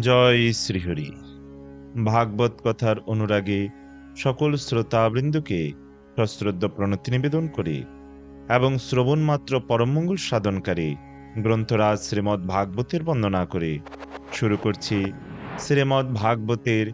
জয় শ্রীহরি। ভাগবত কথার অনুরাগে সকল শ্রোতাবৃন্দকে সশ্রদ্ধ প্রণতি নিবেদন করে এবং শ্রবণমাত্র পরমঙ্গল সাধনকারী গ্রন্থরাজ শ্রীমৎ ভাগবতের বন্দনা করে শুরু করছি শ্রীমৎ ভাগবতের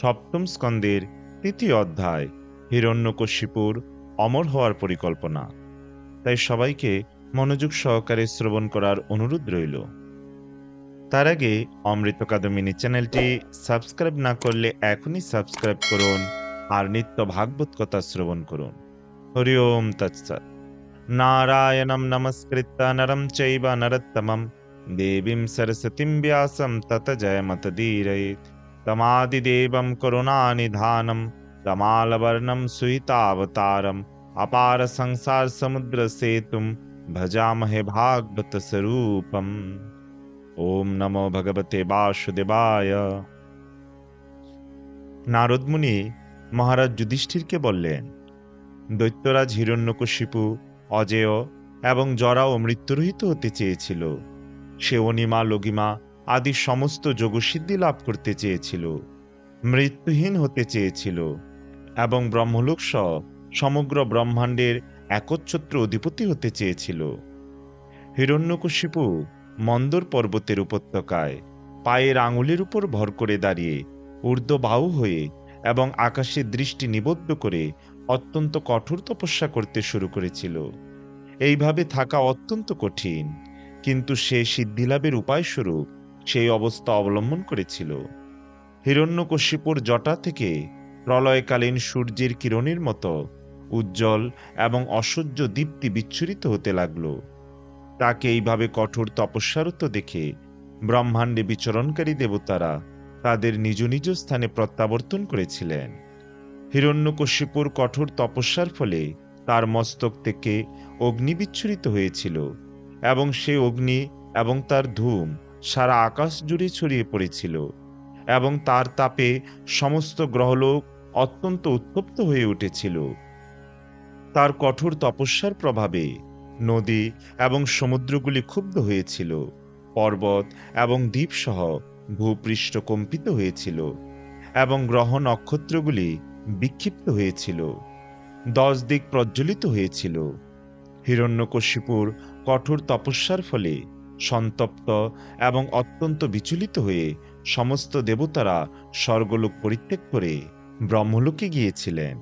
সপ্তম স্কন্দের তৃতীয় অধ্যায়, হিরণ্যকশিপুর, অমর হওয়ার পরিকল্পনা। তাই সবাইকে মনোযোগ সহকারে শ্রবণ করার অনুরোধ রইল। তার আগে অমৃত কাদমিনী চ্যানেলটি সাবস্ক্রাইব না করলে এখনই সাবস্ক্রাইব করুন আর নিত্য ভাগবত কথা শ্রবণ করুন হরি ওম তৎসৎ নারায়ণম নমস্কৃত্য নরম চৈব নরত্তমম দেবীম সরস্বতীম ব্যাসম তত জয়মতদীরয়েত তমাদিদেবম করুণানিধানম তমালবর্ণম সুহিতাবতারম अपार संसार समुद्र सेतुम भजामहे भागवत स्वरूपम ওম নমো ভগবতে বাসুদেবায়। নারদমুনি মহারাজ যুধিষ্ঠিরকে বললেন, দৈত্যরাজ হিরণ্যকশিপু অজেয় এবং জরাও মৃত্যুরহিত হতে চেয়েছিল। সে অনিমা লঘিমা আদি সমস্ত যোগসিদ্ধি লাভ করতে চেয়েছিল, মৃত্যুহীন হতে চেয়েছিল এবং ব্রহ্মলোক সমগ্র ব্রহ্মাণ্ডের একচ্ছত্র অধিপতি হতে চেয়েছিল। হিরণ্যকশিপু মন্দর পর্বতের উপত্যকায় পায়ের আঙুলের উপর ভর করে দাঁড়িয়ে ঊর্ধ্ববাহু হয়ে এবং আকাশে দৃষ্টি নিবদ্ধ করে অত্যন্ত কঠোর তপস্যা করতে শুরু করেছিল। এইভাবে থাকা অত্যন্ত কঠিন, কিন্তু সে সিদ্ধিলাভের উপায়স্বরূপ সেই অবস্থা অবলম্বন করেছিল। হিরণ্যকশিপুর জটা থেকে প্রলয়কালীন সূর্যের কিরণের মতো উজ্জ্বল এবং অসহ্য দীপ্তি বিচ্ছুরিত হতে লাগল। তাকে এইভাবে কঠোর তপস্যারত দেখে ব্রহ্মাণ্ডে বিচরণকারী দেবতারা তাদের নিজ নিজ স্থানে প্রত্যাবর্তন করেছিলেন। হিরণ্যকশিপুর কঠোর তপস্যার ফলে তার মস্তক থেকে অগ্নি বিচ্ছুরিত হয়েছিল এবং সে অগ্নি এবং তার ধূম সারা আকাশ জুড়ে ছড়িয়ে পড়েছিল এবং তার তাপে সমস্ত গ্রহলোক অত্যন্ত উত্তপ্ত হয়ে উঠেছিল। তার কঠোর তপস্যার প্রভাবে নদী এবং সমুদ্রগুলি ক্ষুব্ধ হয়েছিল। পর্বত এবং দ্বীপসহ ভূপৃষ্ঠ কম্পিত হয়েছিল এবং গ্রহ নক্ষত্রগুলি বিক্ষিপ্ত হয়েছিল। দশ দিক প্রজ্বলিত হয়েছিল। হিরণ্যকশিপুর কঠোর তপস্যার ফলে সন্তপ্ত এবং অত্যন্ত বিচলিত হয়ে সমস্ত দেবতারা স্বর্গলোক পরিত্যাগ করে ব্রহ্মলোকে গিয়েছিলেন।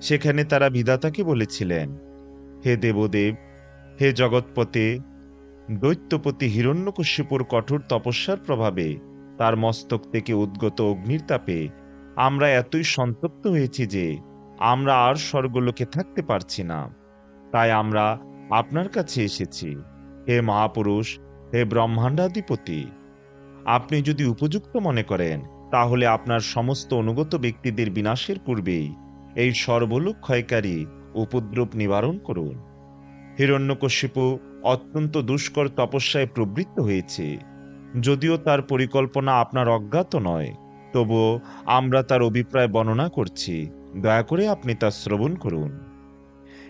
সেখানে তারা বিধাতাকে বলেছিলেন হে দেবদেব, হে জগৎপতে, দৈত্যপতি হিরণ্যকশ্যপুর কঠোর তপস্যার প্রভাবে তার মস্তক থেকে উদ্গত অগ্নির তাপে আমরা এতই সন্তপ্ত হয়েছি যে আমরা আর স্বর্গলোকে থাকতে পারছি না। তাই আমরা আপনার কাছে এসেছি। হে মহাপুরুষ, হে ব্রহ্মাণ্ডাধিপতি, আপনি যদি উপযুক্ত মনে করেন, তাহলে আপনার সমস্ত অনুগত ব্যক্তিদের বিনাশের পূর্বেই এই সর্বলোক ক্ষয়কারী উপদ্রব নিবারণ করুন। হিরণ্যকশিপু অত্যন্ত দুষ্কর তপস্যায় প্রবৃত্ত হয়েছে। যদিও তার পরিকল্পনা আপনার অজ্ঞাত নয়, তবুও আমরা তার অভিপ্রায় বর্ণনা করছি। দয়া করে আপনি তা শ্রবণ করুন।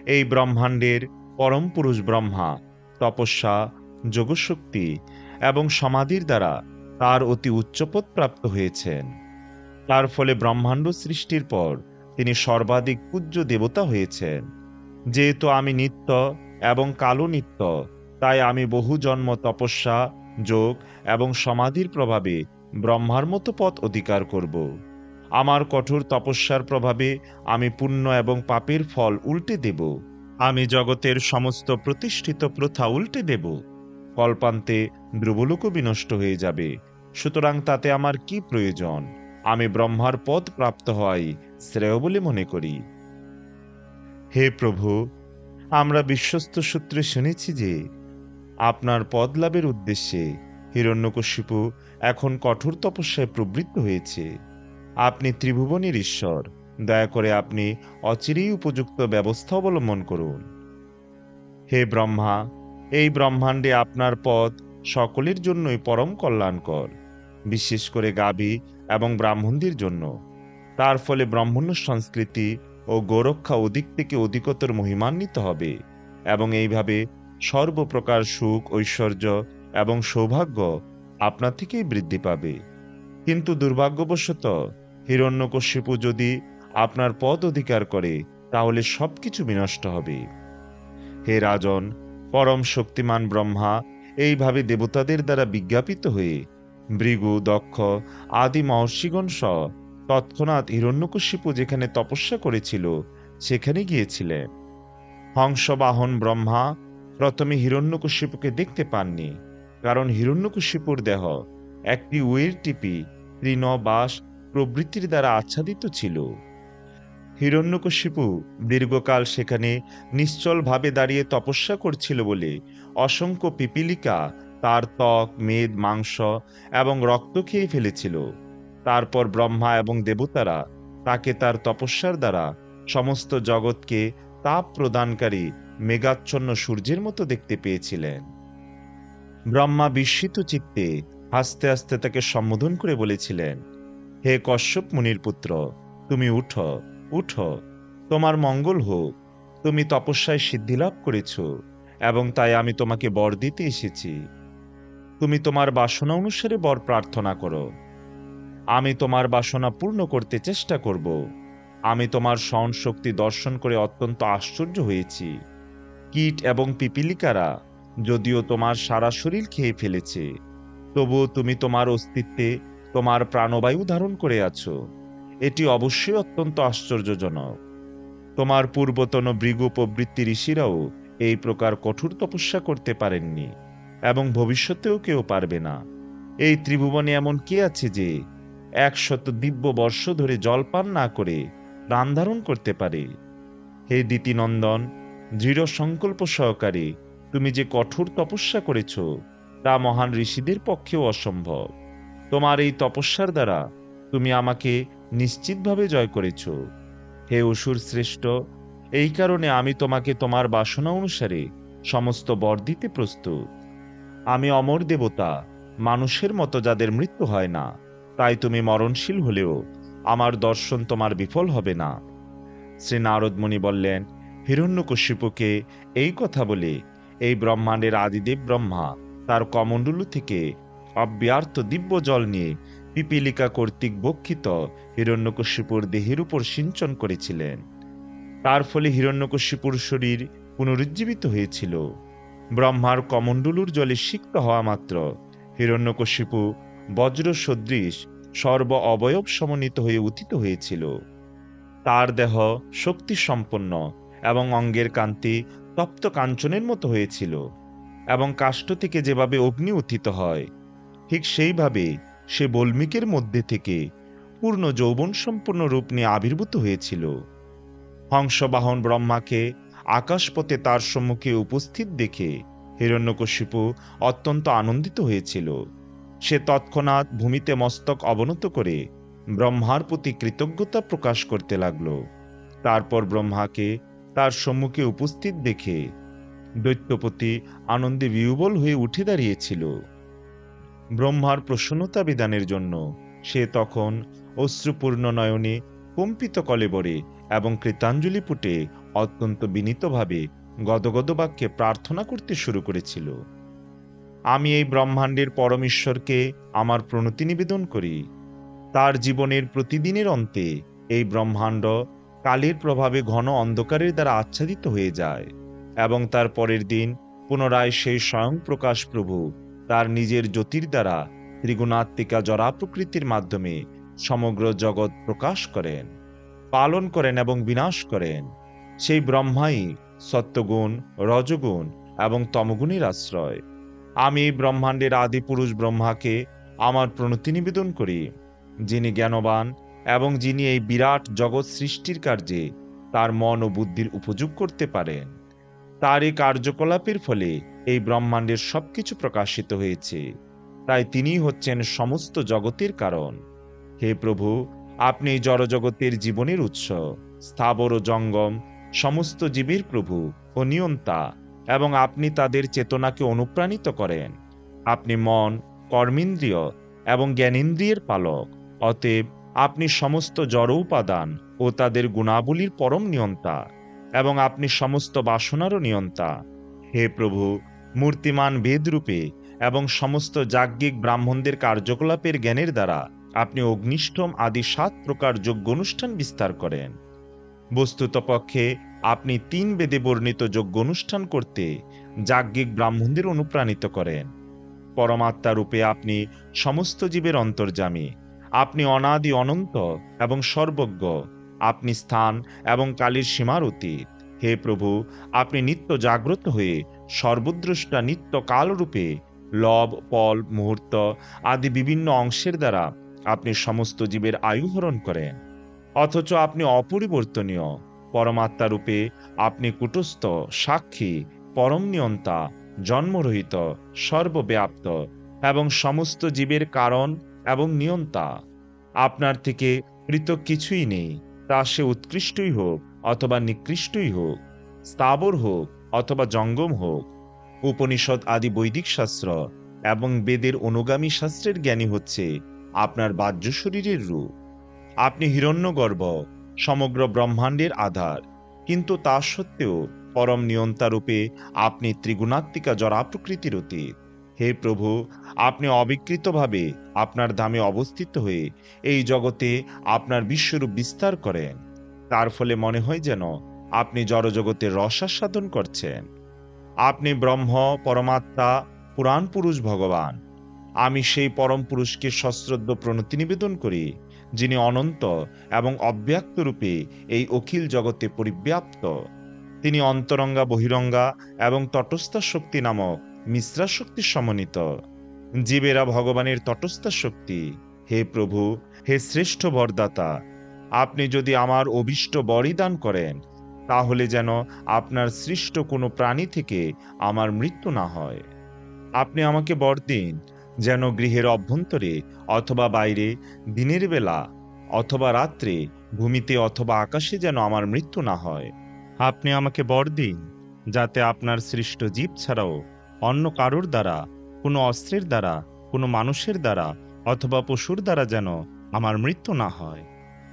এই ব্রহ্মাণ্ডের পরম পুরুষ ব্রহ্মা, তপস্যা, যোগশক্তি এবং সমাধির দ্বারা তার অতি উচ্চপদ প্রাপ্ত হয়েছেন। তার ফলে ব্রহ্মাণ্ড সৃষ্টির পর তিনি সর্বাধিক পূজ্য দেবতা হয়েছেন। যেহেতু আমি নিত্য এবং কালো নিত্য, তাই আমি বহু জন্ম তপস্যা, যোগ এবং সমাধির প্রভাবে ব্রহ্মার মতো পথ অধিকার করব। আমার কঠোর তপস্যার প্রভাবে আমি পুণ্য এবং পাপের ফল উল্টে দেব। আমি জগতের সমস্ত প্রতিষ্ঠিত প্রথা উল্টে দেব। কল্পান্তে ধ্রুবলোকও বিনষ্ট হয়ে যাবে। সুতরাং তাতে আমার কি প্রয়োজন? আমি ব্রহ্মার পদ প্রাপ্ত হওয়াই শ্রেয় বলে মনে করি। হে প্রভু, আমরা বিশ্বস্ত সূত্রে শুনেছি যে, আপনার পদ লাভের উদ্দেশ্যে হিরণ্যকশিপু এখন কঠোর তপস্যায় প্রবৃত্ত হয়েছে। আপনি ত্রিভুবনের ঈশ্বর, দয়া করে আপনি অচিরেই উপযুক্ত ব্যবস্থা অবলম্বন করুন। হে ব্রহ্মা, এই ব্রহ্মাণ্ডে আপনার পদ সকলের জন্যই পরম কল্যাণকর, বিশেষ করে গাভী এবং ব্রাহ্মণদের জন্য। তার ফলে ব্রাহ্মণ্য সংস্কৃতি ও গোরক্ষা অধিক থেকে অধিকতর মহিমান্বিত হবে এবং এইভাবে সর্বপ্রকার সুখ, ঐশ্বর্য এবং সৌভাগ্য আপনা থেকেই বৃদ্ধি পাবে। কিন্তু দুর্ভাগ্যবশত হিরণ্যকশিপু যদি আপনার পদ অধিকার করে, তাহলে সবকিছু বিনষ্ট হবে। হে রাজন, পরম শক্তিমান ব্রহ্মা, এইভাবে দেবতাদের দ্বারা বিজ্ঞাপিত হয়ে ভৃগু, দক্ষ, আদি মহর্ষিগণ সহ তৎক্ষণাৎ হিরণ্যকশিপু যেখানে তপস্যা করেছিল, সেখানে গিয়েছিলেন হংসবাহন ব্রহ্মা প্রথমে হিরণ্যকশিপুকে দেখতে পাননি, কারণ হিরণ্যকশিপুর দেহ একটি উয়ের টিপি, তৃণ বাস প্রবৃত্তির দ্বারা আচ্ছাদিত ছিল। হিরণ্যকশিপু দীর্ঘকাল সেখানে নিশ্চলভাবে দাঁড়িয়ে তপস্যা করছিল বলে অসংখ্য পিপিলিকা, তার ত্বক, মেদ, মাংস এবং রক্ত খেয়ে ফেলেছিল। তারপর ব্রহ্মা এবং দেবতারা তাকে তার তপস্যার দ্বারা সমস্ত জগৎকে তাপ প্রদানকারী মেঘাচ্ছন্ন সূর্যের মতো দেখতে পেয়েছিলেন। ব্রহ্মা বিস্মিত চিত্তে হাসতে হাসতে তাকে সম্বোধন করে বলেছিলেন, হে কশ্যপ মুনির পুত্র তুমি উঠো উঠো। তোমার মঙ্গল হোক, তুমি তপস্যায় সিদ্ধিলাভ করেছ এবং তাই আমি তোমাকে বর দিতে এসেছি। তুমি তোমার বাসনা অনুসারে বর প্রার্থনা করো। আমি তোমার বাসনা পূর্ণ করতে চেষ্টা করব। আমি তোমার সহন শক্তি দর্শন করে অত্যন্ত আশ্চর্য হয়েছি। কীট এবং পিপিলিকারা যদিও তোমার সারা শরীর খেয়ে ফেলেছে, তবুও তুমি তোমার অস্তিত্বে তোমার প্রাণবায়ু ধারণ করে আছো। এটি অবশ্যই অত্যন্ত আশ্চর্যজনক। তোমার পূর্বতন ভৃগু প্রবৃত্তি ঋষিরাও এই প্রকার কঠোর তপস্যা করতে পারেননি এবং ভবিষ্যতেও কেউ পারবে না। এই ত্রিভুবনে এমন কে আছে যে একশত দিব্য বর্ষ ধরে জল পান না করে প্রাণ ধারণ করতে পারে। হে দিতিনন্দন দৃঢ় সংকল্প সহকারে তুমি যে কঠোর তপস্যা করেছ, তা মহান ঋষিদের পক্ষেও অসম্ভব। তোমার এই তপস্যার দ্বারা তুমি আমাকে নিশ্চিতভাবে জয় করেছ। হে অসুর শ্রেষ্ঠ, এই কারণে আমি তোমাকে তোমার বাসনা অনুসারে সমস্ত বর দিতে প্রস্তুত। আমি অমর দেবতা, মানুষের মতো যাদের মৃত্যু হয় না। তাই তুমি মরণশীল হলেও আমার দর্শন তোমার বিফল হবে না। শ্রী নারদমণি বললেন, হিরণ্যকশিপুকে এই কথা বলে এই ব্রহ্মাণ্ডের আদিদেব ব্রহ্মা তার কমণ্ডলু থেকে অব্যার্থ দিব্য জল নিয়ে পিপিলিকা কর্তৃক বক্ষিত হিরণ্যকশিপুর দেহের উপর সিঞ্চন করেছিলেন। তার ফলে হিরণ্যকশিপুর শরীর পুনরুজ্জীবিত হয়েছিল। ব্রহ্মার কমণ্ডলুর জলে সিক্ত হওয়া মাত্র হিরণ্যকশিপু বজ্র সদৃশ সর্ব অবয়ব সমন্বিত হয়ে উত্থিত হয়েছিল। তার দেহ শক্তি সম্পন্ন এবং অঙ্গের কান্তি তপ্ত কাঞ্চনের মতো হয়েছিল এবং কাষ্ঠ থেকে যেভাবে অগ্নি উত্থিত হয়, ঠিক সেইভাবে সে বল্মিকের মধ্যে থেকে পূর্ণ যৌবন সম্পূর্ণ রূপ নিয়ে আবির্ভূত হয়েছিল। হংসবাহন ব্রহ্মাকে আকাশপথে তার সম্মুখে উপস্থিত দেখে হিরণ্যকশিপু অত্যন্ত আনন্দিত হয়েছিল। সে তৎক্ষণাৎ ভূমিতে মস্তক অবনত করে ব্রহ্মার প্রতি কৃতজ্ঞতা প্রকাশ করতে লাগল। তারপর ব্রহ্মাকে তার সম্মুখে উপস্থিত দেখে দৈত্যপতি আনন্দে বিহবল হয়ে উঠে দাঁড়িয়েছিল। ব্রহ্মার প্রসন্নতা বিধানের জন্য সে তখন অশ্রুপূর্ণ নয়নে কম্পিত কলেবরে এবং কৃতাঞ্জলি পুটে অত্যন্ত বিনীতভাবে গদগদ বাক্যে প্রার্থনা করতে শুরু করেছিল। আমি এই ব্রহ্মাণ্ডের পরমেশ্বরকে আমার প্রণতি নিবেদন করি। তার জীবনের প্রতিদিনের অন্তে এই ব্রহ্মাণ্ড কালের প্রভাবে ঘন অন্ধকারের দ্বারা আচ্ছাদিত হয়ে যায় এবং তার পরের দিন পুনরায় সেই স্বয়ং প্রকাশ প্রভু তার নিজের জ্যোতির দ্বারা ত্রিগুণাত্মিকা জরা প্রকৃতির মাধ্যমে সমগ্র জগৎ প্রকাশ করেন, পালন করেন এবং বিনাশ করেন। সেই ব্রহ্মাই সত্যগুণ, রজগুণ এবং তমগুণের আশ্রয়। আমি ব্রহ্মাণ্ডের আদি পুরুষ ব্রহ্মাকে আমার প্রণতি নিবেদন করি, যিনি জ্ঞানবান এবং যিনি এই বিরাট জগৎ সৃষ্টির কার্যে তার মন ও বুদ্ধির উপযোগ করতে পারেন। তার এই কার্যকলাপের ফলে এই ব্রহ্মাণ্ডের সবকিছু প্রকাশিত হয়েছে। তাই তিনি হচ্ছেন সমস্ত জগতের কারণ। হে প্রভু, আপনি জড়জগতের জীবনের উৎস, স্থাবর ও জঙ্গম, সমস্ত জীবের প্রভু ও নিয়ন্তা। এবং আপনি তাদের চেতনাকে অনুপ্রাণিত করেন। আপনি মন, কর্মেন্দ্রিয় এবং জ্ঞানেন্দ্রিয়ের পালক। অতএব আপনি সমস্ত জড় উপাদান ও তাদের গুণাবলীর পরম নিয়ন্তা এবং আপনি সমস্ত বাসনারও নিয়ন্তা। হে প্রভু, মূর্তিমান বেদরূপে এবং সমস্ত যাজ্ঞিক ব্রাহ্মণদের কার্যকলাপের জ্ঞানের দ্বারা আপনি অগ্নিষ্ঠম আদি সাত প্রকার যোগ্য অনুষ্ঠান বিস্তার করেন। বস্তুত পক্ষে আপনি তিন বেদে বর্ণিত যজ্ঞ অনুষ্ঠান করতে যাজ্ঞিক ব্রাহ্মণদের অনুপ্রাণিত করেন। পরমাত্মা রূপে আপনি সমস্ত জীবের অন্তর্যামী। আপনি অনাদি অনন্ত এবং সর্বজ্ঞ। আপনি স্থান এবং কালীর সীমার অতীত। হে প্রভু, আপনি নিত্য জাগ্রত হয়ে সর্বদ্রষ্টা নিত্য কালরূপে লব, পল, মুহূর্ত আদি বিভিন্ন অংশের দ্বারা আপনি সমস্ত জীবের আয়ু হরণ করেন। অথচ আপনি অপরিবর্তনীয়। পরমাত্মা রূপে আপনি কুটস্থ, সাক্ষী, পরম নিয়ন্তা, জন্মরহিত, সর্বব্যাপ্ত এবং সমস্ত জীবের কারণ এবং নিয়ন্তা। আপনার থেকে পৃথক কিছুই নেই, তা সে উৎকৃষ্টই হোক অথবা নিকৃষ্টই হোক, স্থাবর হোক অথবা জঙ্গম হোক। উপনিষদ আদি বৈদিক শাস্ত্র এবং বেদের অনুগামী শাস্ত্রের জ্ঞানী হচ্ছে আপনার বাহ্য শরীরের রূপ। আপনি হিরণ্যগর্ভ সমগ্র ব্রহ্মাণ্ডের আধার। কিন্তু তা সত্ত্বেও পরম নিয়ন্তা রূপে আপনি ত্রিগুণাত্মিকা জরা প্রকৃতির অতীত। হে প্রভু, আপনি অবিকৃতভাবে আপনার ধামে অবস্থিত হয়ে এই জগতে আপনার বিশ্বরূপ বিস্তার করেন। তার ফলে মনে হয় যেন আপনি জড়জগতে রসাস্বাদন করছেন। আপনি ব্রহ্ম, পরমাত্মা, পুরাণ পুরুষ ভগবান। আমি সেই পরম পুরুষকে সশ্রদ্ধ প্রণতি নিবেদন করি যিনি অনন্ত এবং অব্যক্ত রূপে এই অখিল জগতে পরিব্যাপ্ত। তিনি অন্তরঙ্গা, বহিরঙ্গা এবং তটস্থা শক্তি নামক মিশ্রা শক্তি সমন্বিত। জীবেরা ভগবানের তটস্থা শক্তি। হে প্রভু, হে শ্রেষ্ঠ বরদাতা, আপনি যদি আমার অভিষ্ট বরই দান করেন, তাহলে যেন আপনার সৃষ্ট কোনো প্রাণী থেকে আমার মৃত্যু না হয়। আপনি আমাকে বর দিন যেন গৃহের অভ্যন্তরে অথবা বাইরে, দিনের বেলা অথবা রাত্রে, ভূমিতে অথবা আকাশে যেন আমার মৃত্যু না হয়। আপনি আমাকে বর দিন, যাতে আপনার সৃষ্ট জীব ছাড়াও অন্য কারোর দ্বারা, কোনো অস্ত্রের দ্বারা, কোনো মানুষের দ্বারা অথবা পশুর দ্বারা যেন আমার মৃত্যু না হয়।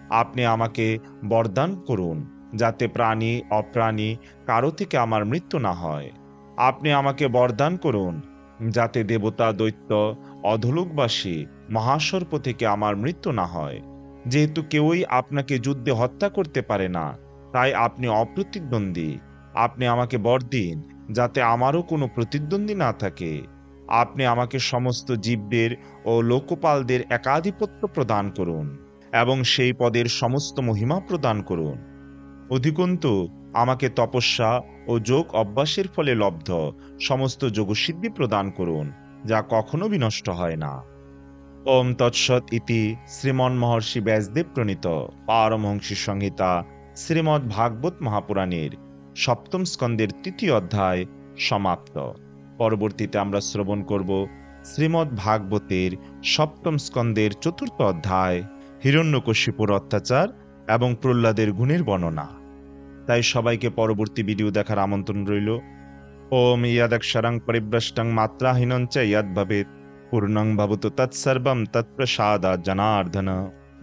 আপনি আমাকে বরদান করুন, যাতে প্রাণী, অপ্রাণী কারও থেকে আমার মৃত্যু না হয়। আপনি আমাকে বরদান করুন যাতে দেবতা দৈত্য অধলোকবাসী মহাসর্প থেকে আমার মৃত্যু না হয়। যেহেতু কেউই আপনাকে যুদ্ধে হত্যা করতে পারে না, তাই আপনি অপ্রতিদ্বন্দ্বী। আপনি আমাকে বর দিন, যাতে আমারও কোনো প্রতিদ্বন্দ্বী না থাকে। আপনি আমাকে সমস্ত জীবদের ও লোকপালদের একাধিপত্য প্রদান করুন এবং সেই পদের সমস্ত মহিমা প্রদান করুন। অধিকন্তু আমাকে তপস্যা ও যোগ অভ্যাসের ফলে লব্ধ। সমস্ত যোগসিদ্ধি প্রদান করুন, যা কখনো বিনষ্ট হয় না। ওম তৎসৎ ইতি শ্রীমন মহর্ষি ব্যাসদেব প্রণীত। পারমহংসী সংহিতা শ্রীমদ্ ভাগবত মহাপুরাণের সপ্তম স্কন্দের তৃতীয় অধ্যায় সমাপ্ত। পরবর্তীতে আমরা শ্রবণ করব শ্রীমদ্ ভাগবতের সপ্তম স্কন্দের চতুর্থ অধ্যায় হিরণ্যকশিপুর অত্যাচার এবং প্রহ্লাদের গুণের বর্ণনা। তাই সবাইকে পরবর্তী ভিডিও দেখার আমন্ত্রণ রইল। ওম ইয়াদক্ষরং পরিভ্রষ্টং মাত্রাহীনং চ ইয়াদ ভবেত পূর্ণং ভবতু তৎসর্বম তৎপ্রসাদা জনার্দন।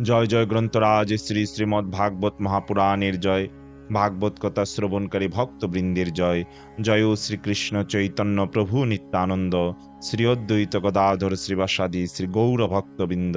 জয় জয় গ্রন্থরাজ শ্রী শ্রীমদ্ ভাগবত মহাপুরাণের জয়। ভাগবত কথা শ্রবণকারী ভক্তবৃন্দের জয়। জয় শ্রীকৃষ্ণ চৈতন্য প্রভু নিত্যানন্দ। শ্রী অদ্বৈত গদাধর শ্রীবাসাদি শ্রী গৌর ভক্তবৃন্দ